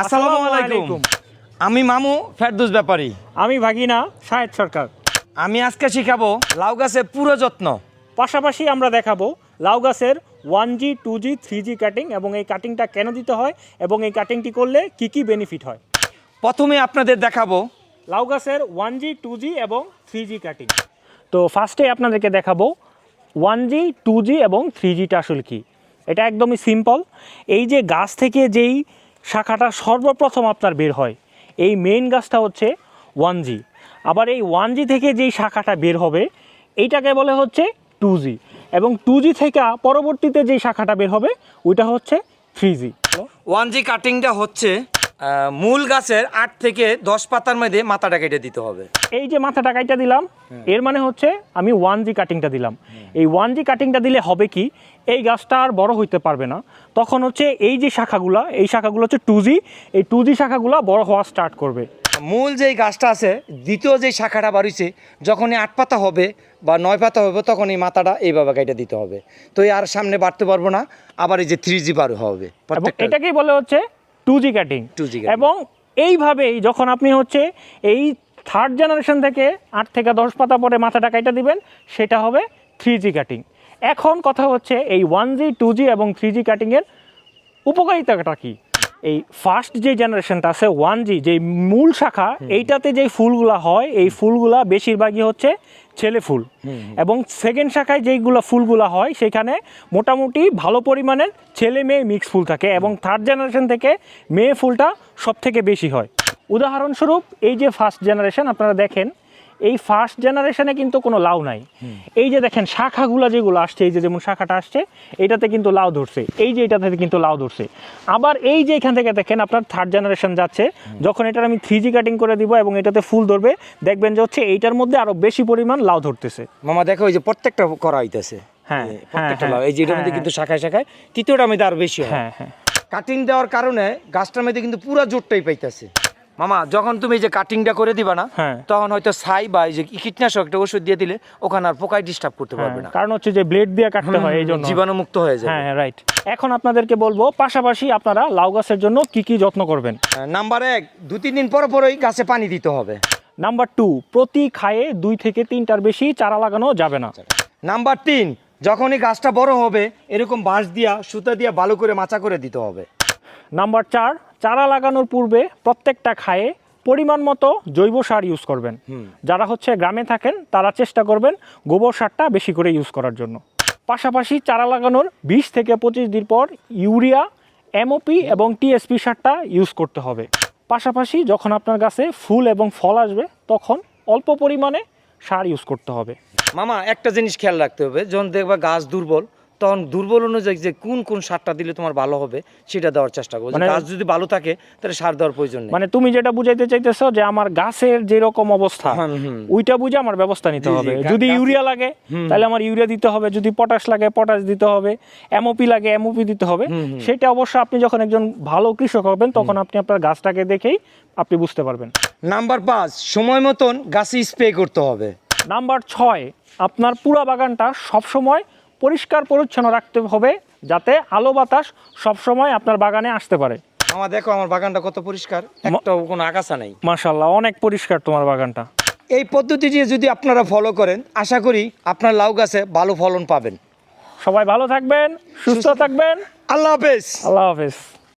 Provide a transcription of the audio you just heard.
আসসালামু আলাইকুম। আমি মামু ফেরদুস ব্যাপারী। আমি ভাগিনা শাহেদ সরকার। আমি আজকে শিখাবো লাউ গাছের পুরো যত্ন। পাশাপাশি আমরা দেখাবো লাউ গাছের one G two G three G cutting এবং এই কাটিংটা কেন দিতে হয় এবং এই কাটিংটি করলে কি কি বেনিফিট হয়। প্রথমে আপনাদের দেখাবো। লাউ গাছের ওয়ান জি টু জি এবং থ্রি জি কাটিং তো ফার্স্টে আপনাদেরকে দেখাবো ওয়ান জি টু জি এবং থ্রি জিটা আসলে কি। এটা একদমই সিম্পল এই যে গাছ থেকে যেই শাখাটা সর্বপ্রথম আপনার বের হয়। এই মেইন গাছটা হচ্ছে ওয়ান জি আবার এই ওয়ান জি থেকে যেই শাখাটা বের হবে এইটাকে বলে হচ্ছে টু জি এবং টু জি থেকে পরবর্তীতে যেই শাখাটা বের হবে ওইটা হচ্ছে থ্রি জি ওয়ান জি কাটিংটা হচ্ছে মূল গাছের আট থেকে দশ পাতার মধ্যে মাথাটা কেটে দিতে হবে। এই যে মাথাটা কাইটা দিলাম এর মানে হচ্ছে আমি ওয়ান জি কাটিংটা দিলাম। এই ওয়ান জি কাটিংটা দিলে হবে কি এই গাছটা আর বড় হইতে পারবে না। তখন হচ্ছে এই যে শাখাগুলা এই শাখাগুলো হচ্ছে টু জি এই টু জি শাখাগুলো বড় হওয়া স্টার্ট করবে। মূল যেই গাছটা আছে দ্বিতীয় যে শাখাটা বাড়িছে যখনই আট পাতা হবে বা নয় পাতা হবে তখন এই মাথাটা এইভাবে কেটে দিতে হবে। তো এই আর সামনে বাড়তে পারব না আবার এই যে থ্রি জি বার হবে এটাকেই বলে হচ্ছে two G cutting 2G cutting। এবং এইভাবেই যখন আপনি হচ্ছে এই থার্ড জেনারেশন থেকে আট থেকে দশ পাতা পরে মাথাটা কাইটা দিবেন সেটা হবে থ্রি জি কাটিং এখন কথা হচ্ছে এই ওয়ান জি টু জি এবং থ্রি জি কাটিংয়ের উপকারিতাটা কী? এই ফার্স্ট যে জেনারেশনটা আছে ওয়ান জি যে মূল শাখা এইটাতে যে ফুলগুলা হয় এই ফুলগুলা বেশিরভাগই হচ্ছে ছেলে ফুল। এবং সেকেন্ড শাখায় যেইগুলো ফুলগুলা হয় সেখানে মোটামুটি ভালো পরিমাণের ছেলে মেয়ে মিক্স ফুল থাকে এবং থার্ড জেনারেশন থেকে মেয়ে ফুলটা সব থেকে বেশি হয়। উদাহরণস্বরূপ এই যে ফার্স্ট জেনারেশন আপনারা দেখেন এই ফার্স্ট জেনারেশনে কিন্তু কোনো লাউ নাই। এই যে দেখেন শাখাগুলো যেগুলো আসছে এই যে যেমন শাখাটা আসছে এটাতে কিন্তু লাউ ধরছে। এই যে এটাতে কিন্তু লাউ ধরছে। আবার এই যে এখান থেকে দেখেন আপনার থার্ড জেনারেশন যাচ্ছে যখন এটার আমি থ্রি কাটিং করে দিব এবং এটাতে ফুল ধরবে দেখবেন যে হচ্ছে এইটার মধ্যে আরও বেশি পরিমাণ লাউ ধরতেছে। মামা দেখো ওই যে প্রত্যেকটা করা হইতেছে। হ্যাঁ, প্রত্যেকটা হ্যাঁ, লাউ এই যে এটার মধ্যে হ্যাঁ, কিন্তু শাখায় শাখায়। তৃতীয়টার মধ্যে আরও বেশি হ্যাঁ। হ্যাঁ কাটিং দেওয়ার কারণে গাছটার মধ্যে কিন্তু পুরো জোরটাই পাইতেছে। মামা যখন তুমি যে কাটিংটা করে দিবা না হ্যাঁ। তখন হয়তো ছাই বা এই যে কীটনাশক একটা ওষুধ দিয়ে দিলে ওখানে আর পোকায় ডিস্টার্ব করতে পারবে না। হ্যাঁ, কারণ হচ্ছে যে ব্লেড দিয়ে কাটতে হয় এই জন্য। জীবাণু মুক্ত হয়ে যায় হ্যাঁ রাইট এখন আপনাদেরকে বলব পাশাপাশি আপনারা লাউ গাছের জন্য কি কি যত্ন করবেন? নাম্বার এক দু তিন দিন পর পরই গাছে পানি দিতে হবে। নাম্বার টু প্রতি খায়ে দুই থেকে তিনটার বেশি চারা লাগানো যাবে না। নাম্বার তিন যখনই গাছটা বড় হবে এরকম বাঁশ দিয়া সুতা দিয়া ভালো করে মাচা করে দিতে হবে। নাম্বার চার চারা লাগানোর পূর্বে প্রত্যেকটা খায়ে পরিমাণ মতো জৈব সার ইউজ করবেন। যারা হচ্ছে গ্রামে থাকেন তারা চেষ্টা করবেন গোবর সারটা বেশি করে ইউজ করার জন্য। পাশাপাশি চারা লাগানোর বিশ থেকে পঁচিশ দিন পর ইউরিয়া এমওপি এবং টিএসপি সারটা ইউজ করতে হবে। পাশাপাশি যখন আপনার গাছে ফুল এবং ফল আসবে তখন অল্প পরিমাণে সার ইউজ করতে হবে। মামা একটা জিনিস খেয়াল রাখতে হবে। যখন দেখবা গাছ দুর্বল তখন দুর্বল অনুযায়ী যে কোন কোন সারটা দিলে তোমার ভালো হবে সেটা দেওয়ার চেষ্টা করব। মানে- গাছ যদি ভালো থাকে তাহলে সার দেওয়ার প্রয়োজন নেই। মানে তুমি যেটা বুঝাইতে চাইতেছো যে আমার গাছের যেরকম অবস্থা। ওইটা বুঝে আমার ব্যবস্থা নিতে হবে। যদি ইউরিয়া লাগে তাহলে আমার ইউরিয়া দিতে হবে। যদি পটাশ লাগে পটাশ দিতে হবে। এমওপি লাগে এমওপি দিতে হবে। সেটা অবশ্য আপনি যখন একজন ভালো কৃষক হবেন তখন আপনি আপনার গাছটাকে দেখেই আপনি বুঝতে পারবেন। নাম্বার পাঁচ সময় মতন গাছে স্প্রে করতে হবে। নাম্বার ছয় আপনার পুরা বাগানটা সবসময় পরিষ্কার পরিচ্ছন্ন রাখতে হবে যাতে আলো বাতাস সবসময় আপনার বাগানে আসতে পারে। আমার দেখো আমার বাগানটা কত পরিষ্কার। একটাও কোনো আগাছা নেই। মাশাল্লাহ অনেক পরিষ্কার তোমার বাগানটা। এই পদ্ধতি দিয়ে যদি আপনারা ফলো করেন আশা করি আপনার লাউ গাছে ভালো ফলন পাবেন। সবাই ভালো থাকবেন সুস্থ থাকবেন। আল্লাহ হাফেজ। আল্লাহ হাফেজ।